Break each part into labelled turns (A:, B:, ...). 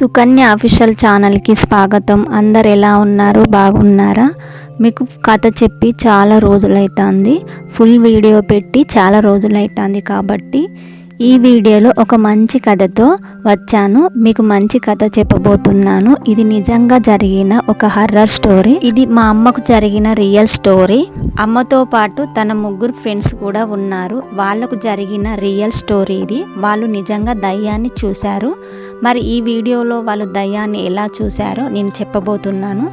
A: Sukanya official ఛానల్కి స్వాగతం. అందరు ఎలా ఉన్నారు? బాగున్నారా? మీకు కథ చెప్పి చాలా రోజులైతుంది. ఫుల్ వీడియో పెట్టి చాలా రోజులైతుంది కాబట్టి ఈ వీడియోలో ఒక మంచి కథతో వచ్చాను. మీకు మంచి కథ చెప్పబోతున్నాను. ఇది నిజంగా జరిగిన ఒక హర్రర్ స్టోరీ ఇది మా అమ్మకు జరిగిన రియల్ స్టోరీ అమ్మతో పాటు తన ముగ్గురు ఫ్రెండ్స్ కూడా ఉన్నారు. వాళ్ళకు జరిగిన రియల్ స్టోరీ ఇది. వాళ్ళు నిజంగా దయ్యాన్ని చూశారు. మరి ఈ వీడియోలో వాళ్ళు దయ్యాన్ని ఎలా చూశారో నేను చెప్పబోతున్నాను.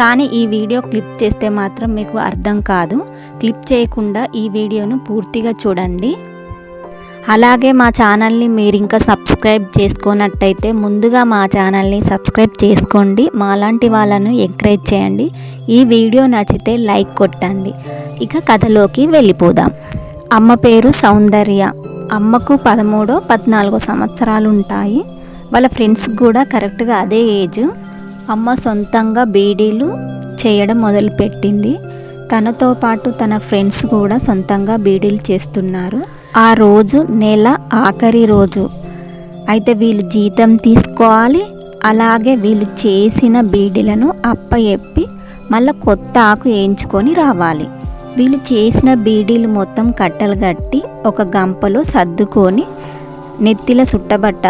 A: కానీ ఈ వీడియో క్లిప్ చేస్తే మాత్రం మీకు అర్థం కాదు. క్లిప్ చేయకుండా ఈ వీడియోను పూర్తిగా చూడండి. అలాగే మా ఛానల్ని మీరు ఇంకా సబ్స్క్రైబ్ చేసుకున్నట్టయితే ముందుగా మా ఛానల్ని సబ్స్క్రైబ్ చేసుకోండి. మాలాంటి వాళ్ళను ఎంకరేజ్ చేయండి. ఈ వీడియో నచ్చితే లైక్ కొట్టండి. ఇక కథలోకి వెళ్ళిపోదాం. అమ్మ పేరు సౌందర్య. అమ్మకు పదమూడో పద్నాలుగో సంవత్సరాలు ఉంటాయి వాళ్ళ ఫ్రెండ్స్ కూడా కరెక్ట్గా అదే ఏజ్. అమ్మ సొంతంగా బీడీలు చేయడం మొదలుపెట్టింది. తనతో పాటు తన ఫ్రెండ్స్ కూడా సొంతంగా బీడీలు చేస్తున్నారు. ఆ రోజు నెల ఆఖరి రోజు. అయితే వీళ్ళు జీతం తీసుకోవాలి అలాగే వీళ్ళు చేసిన బీడీలను అప్పయెప్పి మళ్ళీ కొత్త ఆకు వేయించుకొని రావాలి. వీళ్ళు చేసిన బీడీలు మొత్తం కట్టలు కట్టి ఒక గంపలో సర్దుకొని నెత్తిల సుట్టబట్ట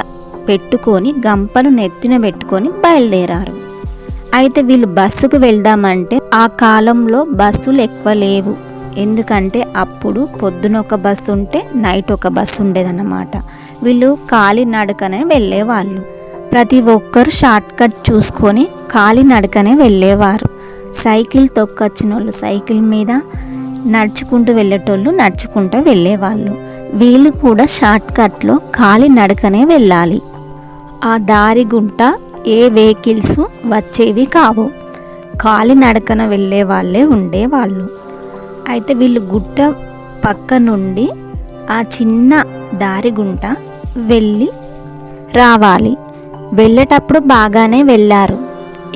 A: పెట్టుకొని గంపను నెత్తిన పెట్టుకొని బయలుదేరారు. అయితే వీళ్ళు బస్సుకు వెళ్దామంటే ఆ కాలంలో బస్సులు ఎక్కువ లేవు. ఎందుకంటే అప్పుడు పొద్దున ఒక బస్సు ఉంటే నైట్ ఒక బస్సు ఉండేదన్నమాట. వీళ్ళు కాలినడకనే వెళ్ళేవాళ్ళు. ప్రతి ఒక్కరు షార్ట్ కట్ చూసుకొని కాలినడకనే వెళ్ళేవారు. సైకిల్ తొక్కొచ్చిన వాళ్ళు సైకిల్ మీద నడుచుకుంటూ వెళ్ళేటోళ్ళు నడుచుకుంటూ వెళ్ళేవాళ్ళు. వీళ్ళు కూడా షార్ట్ కట్లో కాలినడకనే వెళ్ళాలి. ఆ దారి గుంట ఏ వెహికల్స్ వచ్చేవి కావు. కాలినడకన వెళ్ళే వాళ్ళే ఉండేవాళ్ళు. అయితే వీళ్ళు గుట్ట పక్క నుండి ఆ చిన్న దారి గుంట వెళ్ళి రావాలి. వెళ్ళేటప్పుడు బాగానే వెళ్ళారు.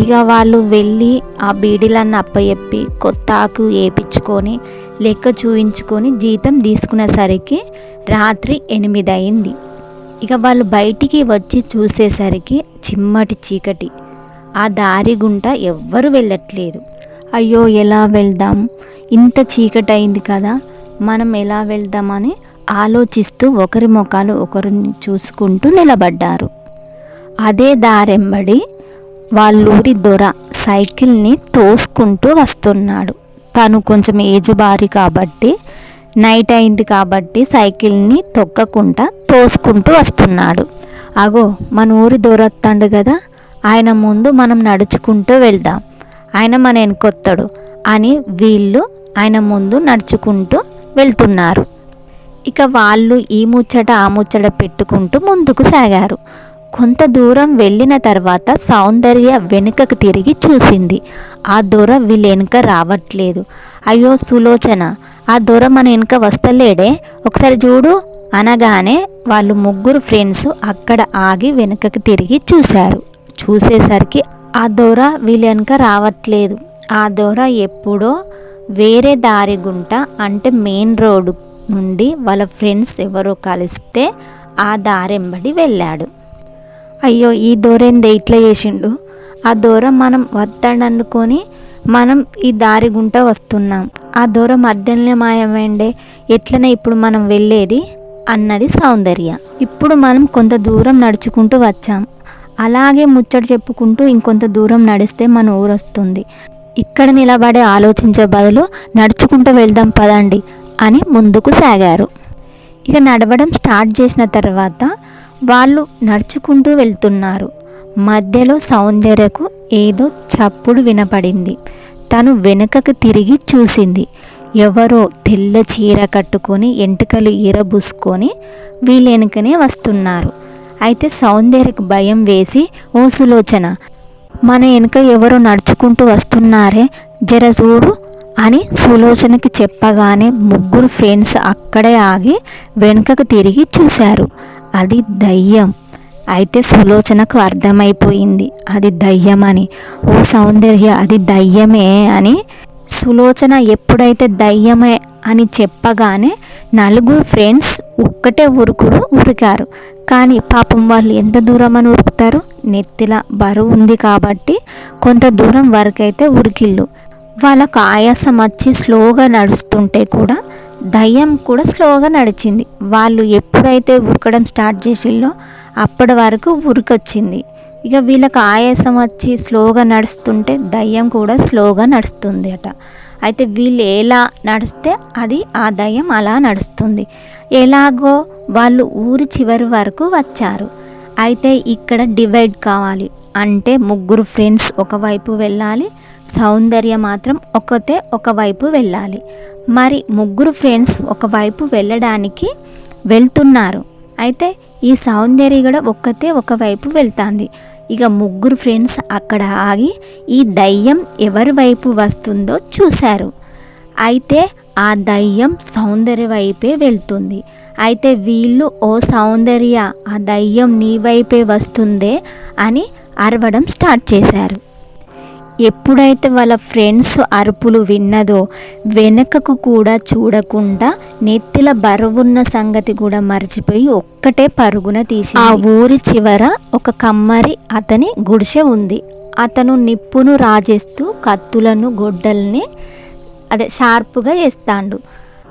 A: ఇక వాళ్ళు వెళ్ళి ఆ బీడీలన్నీ అప్పచెప్పి కొత్త ఆకు వేపించుకొని లెక్క చూయించుకొని జీతం తీసుకునేసరికి రాత్రి ఎనిమిది అయింది ఇక వాళ్ళు బయటికి వచ్చి చూసేసరికి చిమ్మటి చీకటి. ఆ దారి గుంట ఎవ్వరు వెళ్ళట్లేదు. అయ్యో ఎలా వెళ్దాం? ఇంత చీకటి అయింది కదా మనం ఎలా వెళ్దామని ఆలోచిస్తూ ఒకరి ముఖాలు ఒకరిని చూసుకుంటూ నిలబడ్డారు. అదే దారెంబడి వాళ్ళూరి దొర సైకిల్ని తోసుకుంటూ వస్తున్నాడు. తను కొంచెం ఏజ్ బారి కాబట్టి నైట్ అయింది కాబట్టి సైకిల్ని తొక్కకుండా తోసుకుంటూ వస్తున్నాడు. అగో మన ఊరి దొరత్తండు కదా ఆయన ముందు మనం నడుచుకుంటూ వెళ్దాం. ఆయన మన వెనుకొత్తాడు అని వీళ్ళు ఆయన ముందు నడుచుకుంటూ వెళ్తున్నారు. ఇక వాళ్ళు ఈ ముచ్చట ఆ ముచ్చట పెట్టుకుంటూ ముందుకు సాగారు. కొంత దూరం వెళ్ళిన తర్వాత సౌందర్య వెనుకకు తిరిగి చూసింది. ఆ దొర వీళ్ళ వెనుక రావట్లేదు. అయ్యో సులోచన! ఆ దొర మన వెనుక వస్తలేడే. ఒకసారి చూడు అనగానే వాళ్ళు ముగ్గురు ఫ్రెండ్స్ అక్కడ ఆగి వెనుకకు తిరిగి చూశారు. చూసేసరికి ఆ దొర వీళ్ళ వెనుక రావట్లేదు. ఆ దొర ఎప్పుడో వేరే దారి గుంట అంటే మెయిన్ రోడ్ నుండి వాళ్ళ ఫ్రెండ్స్ ఎవరో కలిస్తే ఆ దారెంబడి వెళ్ళాడు. అయ్యో ఈ దూరేందే ఇట్లా చేసిండు? ఆ దూరం మనం వద్దాడనుకొని మనం ఈ దారి గుంట వస్తున్నాం. ఆ దూరం మధ్యలోనే మాయమైండే ఎట్లనే ఇప్పుడు మనం వెళ్ళేది? అన్నది సౌందర్య. ఇప్పుడు మనం కొంత దూరం నడుచుకుంటూ వచ్చాం. అలాగే ముచ్చట చెప్పుకుంటూ ఇంకొంత దూరం నడిస్తే మన ఊరు వస్తుంది ఇక్కడ నిలబడే ఆలోచించే బదులు నడుచుకుంటూ వెళ్దాం పదండి అని ముందుకు సాగారు. ఇక నడవడం స్టార్ట్ చేసిన తర్వాత వాళ్ళు నడుచుకుంటూ వెళ్తున్నారు. మధ్యలో సౌందర్యకు ఏదో చప్పుడు వినపడింది. తను వెనుకకు తిరిగి చూసింది. ఎవరో తెల్ల చీర కట్టుకొని ఎంటుకలు ఈరబూసుకొని వీళ్ళ వెనుకనే వస్తున్నారు. అయితే సౌందర్యకు భయం వేసి ఓ సులోచన మన వెనుక ఎవరు నడుచుకుంటూ వస్తున్నారే? జర చూడు అని సులోచనకి చెప్పగానే ముగ్గురు ఫ్రెండ్స్ అక్కడే ఆగి వెనుకకు తిరిగి చూశారు. అది దయ్యం. అయితే సులోచనకు అర్థమైపోయింది. అది దయ్యం అని ఓ సౌందర్య అది దయ్యమే అని. సులోచన ఎప్పుడైతే దయ్యమే అని చెప్పగానే నలుగురు ఫ్రెండ్స్ ఒక్కటే ఉరుకుడు ఉరికారు. కానీ పాపం వాళ్ళు ఎంత దూరం అని ఉరుకుతారు? నెత్తిల బరువు ఉంది కాబట్టి కొంత దూరం వరకైతే ఉరికిళ్ళు వాళ్ళకు ఆయాసం వచ్చి స్లోగా నడుస్తుంటే కూడా దయ్యం కూడా స్లోగా నడిచింది. వాళ్ళు ఎప్పుడైతే ఉరకడం స్టార్ట్ చేసిల్లో అప్పటి వరకు ఉరికొచ్చింది. ఇక వీళ్ళకి ఆయాసం వచ్చి స్లోగా నడుస్తుంటే దయ్యం కూడా స్లోగా నడుస్తుంది అట అయితే వీళ్ళు ఎలా నడిస్తే అది ఆ దయ్యం అలా నడుస్తుంది. ఎలాగో వాళ్ళు ఊరి చివరి వరకు వచ్చారు. అయితే ఇక్కడ డివైడ్ కావాలి. అంటే ముగ్గురు ఫ్రెండ్స్ ఒకవైపు వెళ్ళాలి సౌందర్య మాత్రం ఒకతే ఒకవైపు వెళ్ళాలి. మరి ముగ్గురు ఫ్రెండ్స్ ఒకవైపు వెళ్ళడానికి వెళ్తున్నారు. అయితే ఈ సౌందర్య కూడా ఒక్కతే ఒకవైపు వెళ్తాంది. ఇక ముగ్గురు ఫ్రెండ్స్ అక్కడ ఆగి ఈ దయ్యం ఎవరి వైపు వస్తుందో చూశారు. అయితే ఆ దయ్యం సౌందర్య వైపే వెళ్తుంది. అయితే వీళ్ళు ఓ సౌందర్య ఆ దయ్యం నీ వైపే వస్తుందే అని అరవడం స్టార్ట్ చేశారు. ఎప్పుడైతే వాళ్ళ ఫ్రెండ్స్ అరుపులు విన్నదో వెనకకు కూడా చూడకుండా నెత్తిల బరువున్న సంగతి కూడా మర్చిపోయి ఒక్కటే పరుగున తీసి ఆ ఊరి చివర ఒక కమ్మరి అతని గుడిసె ఉంది. అతను నిప్పును రాజేస్తూ కత్తులను గొడ్డల్ని అదే షార్ప్గా వేస్తాడు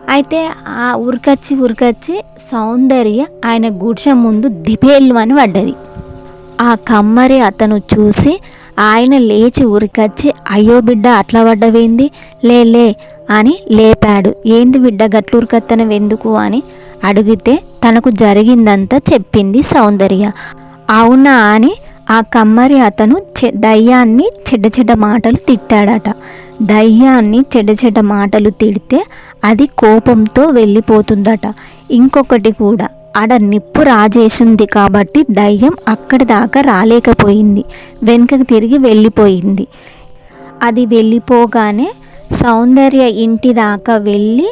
A: అయితే ఆ ఉరికచ్చి ఉరికచ్చి సౌందర్య ఆయన గుడిసె ముందు దిపేళ్ళు అని పడ్డది. ఆ కమ్మరి అతను చూసి ఆయన లేచి ఉరికచ్చి అయ్యో బిడ్డ అట్లా పడ్డవేంది? లేలే అని లేపాడు. ఏంది బిడ్డ గట్లు ఉరికత్తనవెందుకు అని అడిగితే తనకు జరిగిందంతా చెప్పింది సౌందర్య. అవునా? అని ఆ కమ్మరి అతను చె దయ్యాన్ని చెడ్డ చెడ్డ మాటలు తిట్టాడట. దయ్యాన్ని చెడ్డ చెడ్డ మాటలు తిడితే అది కోపంతో వెళ్ళిపోతుందట. ఇంకొకటి కూడా ఆడ నిప్పు రాజేసింది కాబట్టి దయ్యం అక్కడి దాకా రాలేకపోయింది. వెనుకకు తిరిగి వెళ్ళిపోయింది. అది వెళ్ళిపోగానే సౌందర్య ఇంటి దాకా వెళ్ళి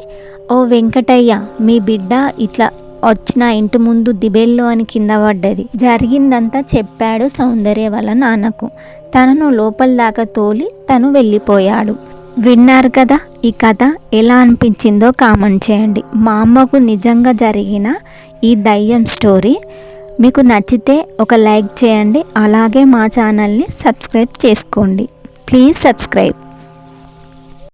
A: ఓ వెంకటయ్య మీ బిడ్డ ఇట్లా వచ్చిన ఇంటి ముందు దిబెల్లో అని కింద పడ్డది. జరిగిందంతా చెప్పాడు సౌందర్య వాళ్ళ నాన్నకు. తనను లోపల దాకా తోలి తను వెళ్ళిపోయాడు. విన్నారు కదా ఈ కథ ఎలా అనిపించిందో కామెంట్ చేయండి. మా అమ్మకు నిజంగా జరిగిన ఈ దయ్యం స్టోరీ మీకు నచ్చితే ఒక లైక్ చేయండి. అలాగే మా ఛానల్ని సబ్స్క్రైబ్ చేసుకోండి. Please subscribe.